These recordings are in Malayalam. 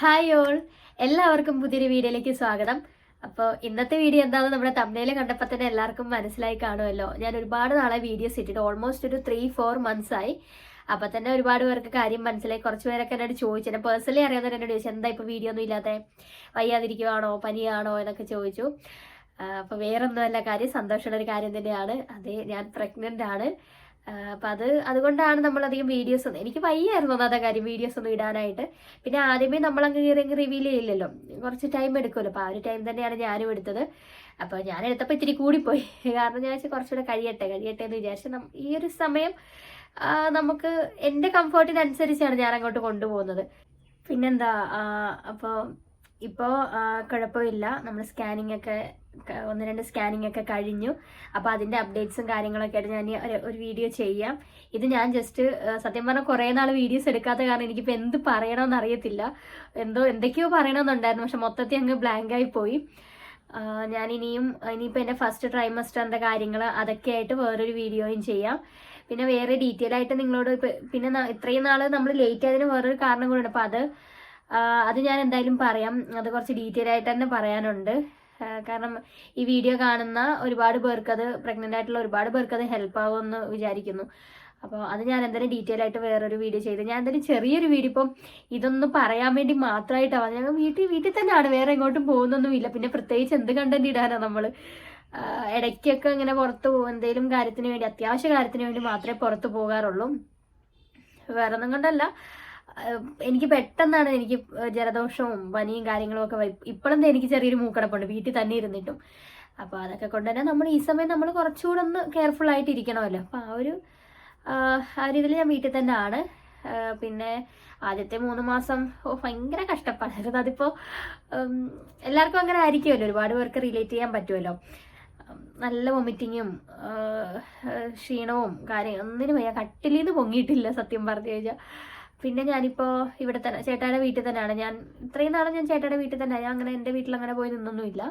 Hi all. എല്ലാവർക്കും പുതിയൊരു വീഡിയോയിലേക്ക് സ്വാഗതം. അപ്പോൾ ഇന്നത്തെ വീഡിയോ എന്താണെന്ന് നമ്മുടെ തമിഴിൽ കണ്ടപ്പോൾ തന്നെ എല്ലാവർക്കും മനസ്സിലായി കാണുമല്ലോ. ഞാൻ ഒരുപാട് നാളെ വീഡിയോസ് ഇട്ടിട്ട് ഓൾമോസ്റ്റ് ഒരു ത്രീ ഫോർ മന്ത്സ് ആയി. അപ്പോൾ തന്നെ ഒരുപാട് പേർക്ക് കാര്യം മനസ്സിലായി. കുറച്ച് പേരൊക്കെ എന്നോട് ചോദിച്ചു. എന്നെ പേഴ്സണലി അറിയാവുന്നവർ എന്നോട് ചോദിച്ചു എന്താ ഇപ്പോൾ വീഡിയോ ഒന്നും ഇല്ലാതെ വയ്യാതിരിക്കുവാണോ? പനിയാണോ? എന്നൊക്കെ ചോദിച്ചു. അപ്പോൾ വേറൊന്നുമല്ല കാര്യം സന്തോഷമുള്ള ഒരു കാര്യം തന്നെയാണ്. അതെ ഞാൻ പ്രഗ്നന്റ് ആണ്. അപ്പം അത് അതുകൊണ്ടാണ് നമ്മളധികം വീഡിയോസ് ഒന്നും എനിക്ക് വയ്യായിരുന്നു അതാ കാര്യം വീഡിയോസ് ഒന്നും ഇടാനായിട്ട്. പിന്നെ ആദ്യമേ നമ്മൾ അങ്ങ് കയറി അങ്ങ് റിവീൽ ചെയ്യില്ലല്ലോ. കുറച്ച് ടൈം എടുക്കുമല്ലോ. അപ്പോൾ ആ ഒരു ടൈം തന്നെയാണ് ഞാനും എടുത്തത്. അപ്പോൾ ഞാൻ എടുത്തപ്പോൾ ഇത്തിരി കൂടിപ്പോയി. കാരണം ഞാൻ വെച്ചാൽ കുറച്ചുകൂടെ കഴിയട്ടെ കഴിയട്ടെ എന്ന് വിചാരിച്ചു. ഈ ഒരു സമയം നമുക്ക് എന്റെ കംഫർട്ടിനനുസരിച്ചാണ് ഞാൻ അങ്ങോട്ട് കൊണ്ടുപോകുന്നത്. പിന്നെന്താ അപ്പോൾ ഇപ്പോൾ കുഴപ്പമില്ല. നമ്മൾ സ്കാനിങ് ഒക്കെ ഒന്ന് രണ്ട് സ്കാനിങ് ഒക്കെ കഴിഞ്ഞു. അപ്പോൾ അതിന്റെ അപ്ഡേറ്റ്സും കാര്യങ്ങളൊക്കെ ആയിട്ട് ഞാൻ ഒരു- വീഡിയോ ചെയ്യാം. ഇത് ഞാൻ ജസ്റ്റ് സത്യം പറഞ്ഞാൽ കുറേ നാൾ വീഡിയോസ് എടുക്കാത്ത കാരണം എനിക്കിപ്പോൾ എന്ത് പറയണമെന്ന് അറിയത്തില്ല. എന്തോ എന്തൊക്കെയോ പറയണമെന്നുണ്ടായിരുന്നു പക്ഷെ മൊത്തത്തിൽ അങ്ങ് ബ്ലാങ്കായി പോയി. ഞാൻ ഇനിയും ഇനിയിപ്പോൾ എന്റെ ഫസ്റ്റ് ട്രൈമസ്റ്ററിന്റെ കാര്യങ്ങൾ അതൊക്കെ ആയിട്ട് വേറൊരു വീഡിയോയും ചെയ്യാം. പിന്നെ വേറെ ഡീറ്റെയിൽ ആയിട്ട് നിങ്ങളോട് പിന്നെ ഇത്രയും നാൾ നമ്മൾ ലേറ്റ് ആയതിന് വേറൊരു കാരണം കൂടെ ഉണ്ട്. അപ്പോൾ അത് അത് ഞാൻ എന്തായാലും പറയാം. അത് കുറച്ച് ഡീറ്റെയിൽ ആയിട്ട് തന്നെ പറയാനുണ്ട്. കാരണം ഈ വീഡിയോ കാണുന്ന ഒരുപാട് പേർക്ക് അത് പ്രഗ്നന്റ് ആയിട്ടുള്ള ഒരുപാട് പേർക്ക് അത് ഹെൽപ്പ് ആവുമെന്ന് വിചാരിക്കുന്നു. അപ്പോൾ അത് ഞാൻ എന്തായാലും ഡീറ്റെയിൽ ആയിട്ട് വേറൊരു വീഡിയോ ചെയ്ത് ഞാൻ എന്തായാലും ചെറിയൊരു വീഡിയോ ഇപ്പം ഇതൊന്ന് പറയാൻ വേണ്ടി മാത്രമായിട്ടാണ് ഞങ്ങൾ വീട്ടിൽ വീട്ടിൽ തന്നെയാണ്. വേറെ എങ്ങോട്ടും പോകുന്നൊന്നുമില്ല. പിന്നെ പ്രത്യേകിച്ച് എന്ത് കണ്ടന്റ് ഇടാനാണ് നമ്മൾ ഇടയ്ക്കൊക്കെ ഇങ്ങനെ പുറത്ത് പോകും എന്തെങ്കിലും കാര്യത്തിന് വേണ്ടി അത്യാവശ്യ കാര്യത്തിന് വേണ്ടി മാത്രമേ പുറത്ത് പോകാറുള്ളൂ. വേറെ ഒന്നും കൊണ്ടല്ല. എനിക്ക് പെട്ടെന്നാണ് എനിക്ക് ജലദോഷവും പനിയും കാര്യങ്ങളും ഒക്കെ ഇപ്പോഴും എനിക്ക് ചെറിയൊരു മൂക്കടപ്പുണ്ട്. വീട്ടിൽ തന്നെ ഇരുന്നിട്ടും. അപ്പോൾ അതൊക്കെ കൊണ്ട് തന്നെ നമ്മൾ ഈ സമയം നമ്മൾ കുറച്ചുകൂടെ ഒന്ന് കെയർഫുൾ ആയിട്ട് ഇരിക്കണമല്ലോ. അപ്പോൾ ആ ഒരു ആ ഒരു ഇതിൽ ഞാൻ വീട്ടിൽ തന്നെ ആണ് പിന്നെ ആദ്യത്തെ മൂന്ന് മാസം ഭയങ്കര കഷ്ടപ്പാടായിരുന്നു. അതിപ്പോൾ ഉം, എല്ലാവർക്കും അങ്ങനെ ആയിരിക്കുമല്ലോ. ഒരുപാട് പേർക്ക് റിലേറ്റ് ചെയ്യാൻ പറ്റുമല്ലോ. നല്ല വൊമിറ്റിങ്ങും ക്ഷീണവും കാര്യം ഒന്നിനും വയ്യ. കട്ടിലിന്ന് പൊങ്ങിയിട്ടില്ല സത്യം പറഞ്ഞു കഴിഞ്ഞാൽ പിന്നെ ഞാനിപ്പോൾ ഇവിടെ തന്നെ ചേട്ടായുടെ വീട്ടിൽ തന്നെയാണ്. ഞാൻ ഇത്രയും നാളും ഞാൻ ചേട്ടായുടെ വീട്ടിൽ തന്നെ. ഞാൻ അങ്ങനെ എന്റെ വീട്ടിൽ അങ്ങനെ പോയി നിന്നൊന്നുമില്ല.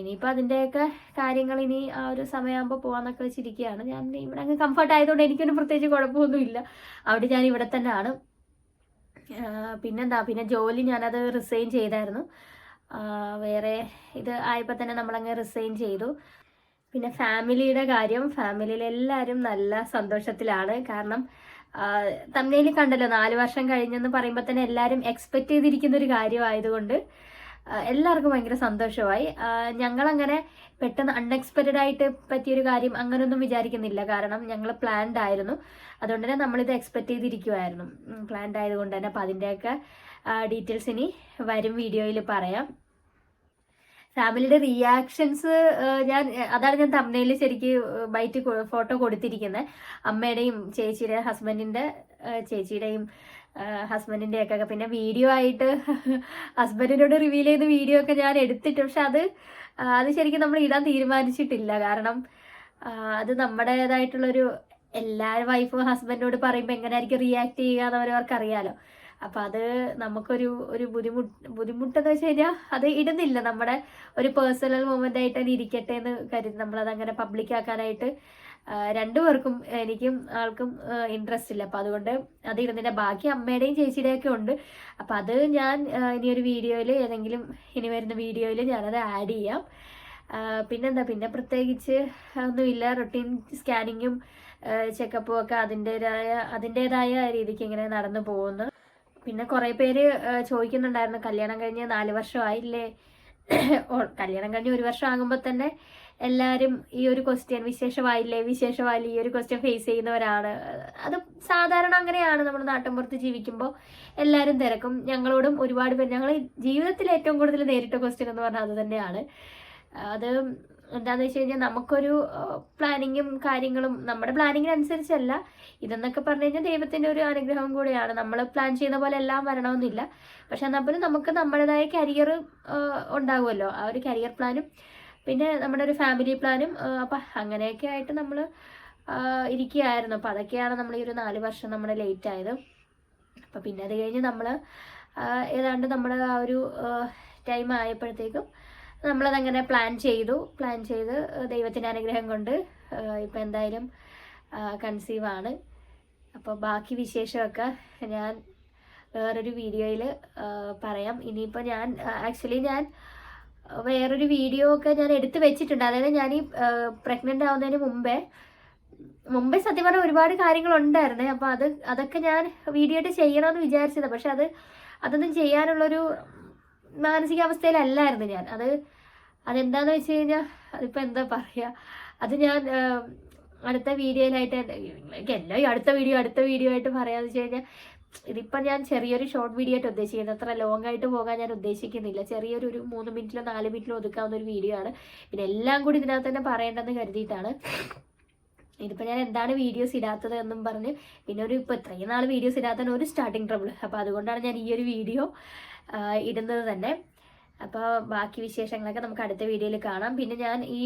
ഇനിയിപ്പോൾ അതിന്റെയൊക്കെ കാര്യങ്ങൾ ഇനി ആ ഒരു സമയമാകുമ്പോൾ പോകാമെന്നൊക്കെ വെച്ചിരിക്കുകയാണ്. ഞാൻ ഇവിടെ അങ്ങ് കംഫർട്ട് ആയതുകൊണ്ട് എനിക്കൊന്നും പ്രത്യേകിച്ച് കുഴപ്പമൊന്നുമില്ല. അവിടെ ഞാൻ ഇവിടെ തന്നെയാണ്. പിന്നെന്താ? പിന്നെ ജോലി ഞാനത് റിസൈൻ ചെയ്തായിരുന്നു. വേറെ ഇത് ആയപ്പോൾ തന്നെ നമ്മളങ്ങ് റിസൈൻ ചെയ്തു. പിന്നെ ഫാമിലിയുടെ കാര്യം ഫാമിലിയിൽ എല്ലാവരും നല്ല സന്തോഷത്തിലാണ്. കാരണം തമ്മയിൽ കണ്ടല്ലോ നാല് വർഷം കഴിഞ്ഞെന്ന് പറയുമ്പോൾ തന്നെ എല്ലാവരും എക്സ്പെക്ട് ചെയ്തിരിക്കുന്ന ഒരു കാര്യമായതുകൊണ്ട് എല്ലാവർക്കും ഭയങ്കര സന്തോഷമായി. ഞങ്ങളങ്ങനെ പെട്ടെന്ന് അൺഎക്സ്പെക്റ്റഡ് ആയിട്ട് പറ്റിയൊരു കാര്യം അങ്ങനെയൊന്നും വിചാരിക്കുന്നില്ല. കാരണം ഞങ്ങൾ പ്ലാൻഡ് ആയിരുന്നു. അതുകൊണ്ട് തന്നെ നമ്മളിത് എക്സ്പെക്ട് ചെയ്തിരിക്കുമായിരുന്നു പ്ലാൻഡ് ആയതുകൊണ്ട് തന്നെ അപ്പം അതിന്റെയൊക്കെ ഡീറ്റെയിൽസ് ഇനി വരും വീഡിയോയിൽ പറയാം. ഫാമിലിയുടെ റിയാക്ഷൻസ് ഞാൻ അതാണ് ഞാൻ തമ്മനയിൽ ശരിക്ക് ബൈറ്റ് ഫോട്ടോ കൊടുത്തിരിക്കുന്നത്. അമ്മയുടെയും ചേച്ചിയുടെ ഹസ്ബൻഡിന്റെ ചേച്ചിയുടെയും ഹസ്ബൻഡിന്റെ ഒക്കെ പിന്നെ വീഡിയോ ആയിട്ട് ഹസ്ബൻഡിനോട് റിവീൽ ചെയ്ത വീഡിയോ ഒക്കെ ഞാൻ എടുത്തിട്ട് പക്ഷെ അത് അത് ശരിക്കും നമ്മൾ ഇടാൻ തീരുമാനിച്ചിട്ടില്ല. കാരണം അത് നമ്മുടേതായിട്ടുള്ളൊരു എല്ലാ വൈഫും ഹസ്ബൻഡിനോട് പറയുമ്പോൾ എങ്ങനെയായിരിക്കും റിയാക്ട് ചെയ്യുക എന്ന് അവരവർക്ക് അറിയാലോ അപ്പം അത് നമുക്കൊരു ഒരു ബുദ്ധിമുട്ട് ബുദ്ധിമുട്ടെന്ന് വെച്ച് കഴിഞ്ഞാൽ അത് ഇടുന്നില്ല. നമ്മുടെ ഒരു പേഴ്സണൽ മൊമെന്റ് ആയിട്ട് തന്നെ ഇരിക്കട്ടെ എന്ന് കരുതി നമ്മളത് അങ്ങനെ പബ്ലിക് ആക്കാനായിട്ട് ആ, രണ്ടുപേർക്കും എനിക്കും ആൾക്കും ഇൻട്രസ്റ്റ് ഇല്ല. അപ്പം അതുകൊണ്ട് അത് ഇടുന്നില്ല. ബാക്കി അമ്മയുടെയും ചേച്ചിയുടെയൊക്കെ ഉണ്ട്. അപ്പം അത് ഞാൻ ഇനിയൊരു വീഡിയോയിൽ ഏതെങ്കിലും ഇനി വരുന്ന വീഡിയോയിൽ ഞാനത് ആഡ് ചെയ്യാം. പിന്നെന്താ? പിന്നെ പ്രത്യേകിച്ച് ഒന്നുമില്ല. റൊട്ടീൻ സ്കാനിങ്ങും ചെക്കപ്പും ഒക്കെ അതിന്റെതായ അതിന്റെതായ രീതിക്ക് ഇങ്ങനെ നടന്നു പോകുന്നു. പിന്നെ കുറേ പേര് ചോദിക്കുന്നുണ്ടായിരുന്നു കല്യാണം കഴിഞ്ഞ് നാല് വർഷമായില്ലേ? കല്യാണം കഴിഞ്ഞ് ഒരു വർഷം ആകുമ്പോൾ തന്നെ എല്ലാവരും ഈ ഒരു ക്വസ്റ്റ്യൻ വിശേഷമായില്ലേ? വിശേഷമായില്ലേ? ഈ ഒരു ക്വസ്റ്റ്യൻ ഫേസ് ചെയ്യുന്നവരാണ്. അത് സാധാരണ അങ്ങനെയാണ്. നമ്മൾ നാട്ടിൻപുറത്ത് ജീവിക്കുമ്പോൾ എല്ലാവരും തിരക്കും. ഞങ്ങളോടും ഒരുപാട് പേര് ഞങ്ങൾ ജീവിതത്തിൽ ഏറ്റവും കൂടുതൽ നേരിട്ട ക്വസ്റ്റ്യൻ എന്ന് പറഞ്ഞാൽ അത് തന്നെയാണ്. അത് എന്താണെന്ന് വെച്ച് കഴിഞ്ഞാൽ നമുക്കൊരു പ്ലാനിങ്ങും കാര്യങ്ങളും നമ്മുടെ പ്ലാനിങ്ങിനനുസരിച്ചല്ല ഇതെന്നൊക്കെ പറഞ്ഞു കഴിഞ്ഞാൽ ദൈവത്തിന്റെ ഒരു അനുഗ്രഹം കൂടിയാണ്. നമ്മൾ പ്ലാൻ ചെയ്യുന്ന പോലെ എല്ലാം വരണമെന്നില്ല. പക്ഷെ എന്നാൽ പോലും നമുക്ക് നമ്മുടേതായ കരിയർ ഉണ്ടാകുമല്ലോ ആ ഒരു കരിയർ പ്ലാനും പിന്നെ നമ്മുടെ ഒരു ഫാമിലി പ്ലാനും അപ്പം അങ്ങനെയൊക്കെ ആയിട്ട് നമ്മൾ ഇരിക്കുകയായിരുന്നു. അപ്പം അതൊക്കെയാണ് നമ്മൾ ഈ ഒരു നാല് വർഷം നമ്മൾ ലേറ്റ് ആയത്. അപ്പം പിന്നെ അത് കഴിഞ്ഞ് നമ്മൾ ഏതാണ്ട് നമ്മുടെ ആ ഒരു ടൈം ആയപ്പോഴത്തേക്കും നമ്മളതങ്ങനെ പ്ലാൻ ചെയ്തു. പ്ലാൻ ചെയ്ത് ദൈവത്തിന്റെ അനുഗ്രഹം കൊണ്ട് ഇപ്പം എന്തായാലും കൺസീവ് ആണ്. അപ്പോൾ ബാക്കി വിശേഷമൊക്കെ ഞാൻ വേറൊരു വീഡിയോയിൽ പറയാം. ഇനിയിപ്പോൾ ഞാൻ ആക്ച്വലി ഞാൻ വേറൊരു വീഡിയോ ഒക്കെ ഞാൻ എടുത്ത് വെച്ചിട്ടുണ്ട്. അതായത് ഞാൻ ഈ പ്രഗ്നന്റ് ആവുന്നതിന് മുമ്പേ മുമ്പേ സത്യം പറഞ്ഞാൽ ഒരുപാട് കാര്യങ്ങളുണ്ടായിരുന്നേ. അപ്പോൾ അത് അതൊക്കെ ഞാൻ വീഡിയോ ആയിട്ട് ചെയ്യണമെന്ന് വിചാരിച്ചത്. പക്ഷെ അത് അതൊന്നും ചെയ്യാനുള്ളൊരു മാനസികാവസ്ഥയിലല്ലായിരുന്നു ഞാൻ. അത് അതെന്താന്ന് വെച്ച് കഴിഞ്ഞാൽ അതിപ്പോൾ എന്താ പറയാ. അത് ഞാൻ അടുത്ത വീഡിയോയിലായിട്ട് എനിക്ക് എല്ലാം ഈ അടുത്ത വീഡിയോ അടുത്ത വീഡിയോ ആയിട്ട് പറയാന്ന് വെച്ച് കഴിഞ്ഞാൽ ഇതിപ്പം ഞാൻ ചെറിയൊരു ഷോർട്ട് വീഡിയോ ആയിട്ട് ഉദ്ദേശിക്കുന്നത്. അത്ര ലോങ് ആയിട്ട് പോകാൻ ഞാൻ ഉദ്ദേശിക്കുന്നില്ല. ചെറിയൊരു ഒരു മൂന്ന് മിനിറ്റിലോ നാല് മിനിറ്റിലോ ഒതുക്കാവുന്ന ഒരു വീഡിയോ ആണ്. പിന്നെ എല്ലാം കൂടി ഇതിനകത്ത് തന്നെ പറയേണ്ടെന്ന് കരുതിയിട്ടാണ് ഇതിപ്പോൾ ഞാൻ എന്താണ് വീഡിയോസ് ഇടാത്തത് എന്നും പറഞ്ഞ് പിന്നെ ഒരു ഇപ്പോൾ ഇത്രയും നാൾ വീഡിയോസ് ഇടാത്തതിന് ഒരു സ്റ്റാർട്ടിങ് ട്രബിൾ അപ്പോൾ അതുകൊണ്ടാണ് ഞാൻ ഈ ഒരു വീഡിയോ ഇടുന്നത് തന്നെ. അപ്പോൾ ബാക്കി വിശേഷങ്ങളൊക്കെ നമുക്ക് അടുത്ത വീഡിയോയിൽ കാണാം. പിന്നെ ഞാൻ ഈ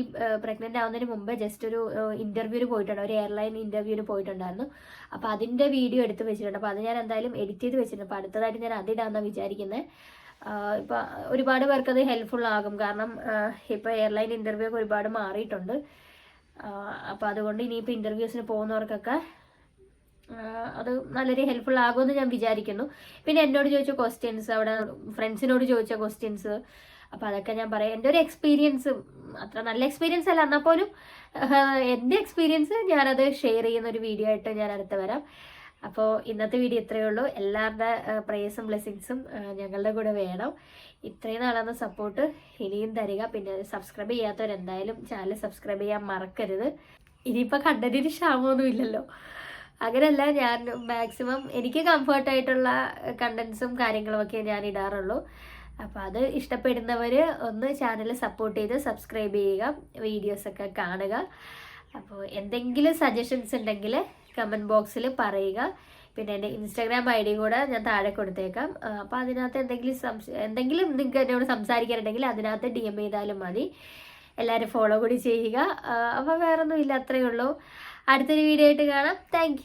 പ്രഗ്നന്റ് ആവുന്നതിന് മുമ്പ് ജസ്റ്റ് ഒരു ഇന്റർവ്യൂവിന് പോയിട്ടുണ്ട്. ഒരു എയർലൈൻ ഇന്റർവ്യൂവിന് പോയിട്ടുണ്ടായിരുന്നു. അപ്പോൾ അതിന്റെ വീഡിയോ എടുത്ത് വെച്ചിട്ടുണ്ട്. അപ്പോൾ അത് ഞാൻ എന്തായാലും എഡിറ്റ് ചെയ്ത് വെച്ചിട്ടുണ്ട്. അപ്പോൾ അടുത്തതായിട്ട് ഞാൻ അതിടാമെന്നാണ് വിചാരിക്കുന്നത് ഇപ്പോൾ ഒരുപാട് പേർക്ക് അത് ഹെൽപ്ഫുൾ ആകും. കാരണം ഇപ്പോൾ എയർലൈൻ ഇന്റർവ്യൂ ഒക്കെ ഒരുപാട് മാറിയിട്ടുണ്ട്. അപ്പോൾ അതുകൊണ്ട് ഇനിയിപ്പോൾ ഇന്റർവ്യൂസിന് പോകുന്നവർക്കൊക്കെ അത് നല്ലൊരു ഹെൽപ്ഫുൾ ആകുമെന്ന് ഞാൻ വിചാരിക്കുന്നു. പിന്നെ എന്നോട് ചോദിച്ച ക്വസ്റ്റ്യൻസ് അവിടെ ഫ്രണ്ട്സിനോട് ചോദിച്ച ക്വസ്റ്റ്യൻസ് അപ്പോൾ അതൊക്കെ ഞാൻ പറയാം. എന്റെ ഒരു എക്സ്പീരിയൻസ് അത്ര നല്ല എക്സ്പീരിയൻസ് അല്ല. എന്നാൽ പോലും എന്റെ എക്സ്പീരിയൻസ് ഞാനത് ഷെയർ ചെയ്യുന്ന ഒരു വീഡിയോ ആയിട്ട് ഞാൻ അടുത്ത് വരാം. അപ്പോൾ ഇന്നത്തെ വീഡിയോ ഇത്രയേ ഉള്ളൂ. എല്ലാവരുടെ പ്രയസും ബ്ലെസ്സിങ്സും ഞങ്ങളുടെ കൂടെ വേണം. ഇത്രയും നാളാണ് സപ്പോർട്ട് ഇനിയും തരിക. പിന്നെ സബ്സ്ക്രൈബ് ചെയ്യാത്തവരെന്തായാലും ചാനൽ സബ്സ്ക്രൈബ് ചെയ്യാൻ മറക്കരുത്. ഇനിയിപ്പോൾ കണ്ടന്റിന് ക്ഷാമമൊന്നും ഇല്ലല്ലോ. അങ്ങനെയല്ല ഞാൻ മാക്സിമം എനിക്ക് കംഫർട്ടായിട്ടുള്ള കണ്ടൻസും കാര്യങ്ങളുമൊക്കെ ഞാൻ ഇടാറുള്ളൂ. അപ്പോൾ അത് ഇഷ്ടപ്പെടുന്നവർ ഒന്ന് ചാനൽ സപ്പോർട്ട് ചെയ്ത് സബ്സ്ക്രൈബ് ചെയ്യുക. വീഡിയോസൊക്കെ കാണുക. അപ്പോൾ എന്തെങ്കിലും സജഷൻസ് ഉണ്ടെങ്കിൽ കമന്റ് ബോക്സിൽ പറയുക. പിന്നെ എന്റെ ഇൻസ്റ്റാഗ്രാം ഐ ഡി കൂടെ ഞാൻ താഴെ കൊടുത്തേക്കാം. അപ്പോൾ അതിനകത്ത് എന്തെങ്കിലും സംശയം എന്തെങ്കിലും നിങ്ങൾക്ക് എന്നോട് സംസാരിക്കാനുണ്ടെങ്കിൽ അതിനകത്ത് ഡി എം ചെയ്താലും മതി. എല്ലാവരും ഫോളോ കൂടി ചെയ്യുക. അപ്പോൾ വേറൊന്നും ഇല്ല അത്രയേ ഉള്ളൂ. അടുത്തൊരു വീഡിയോ ആയിട്ട് കാണാം. താങ്ക്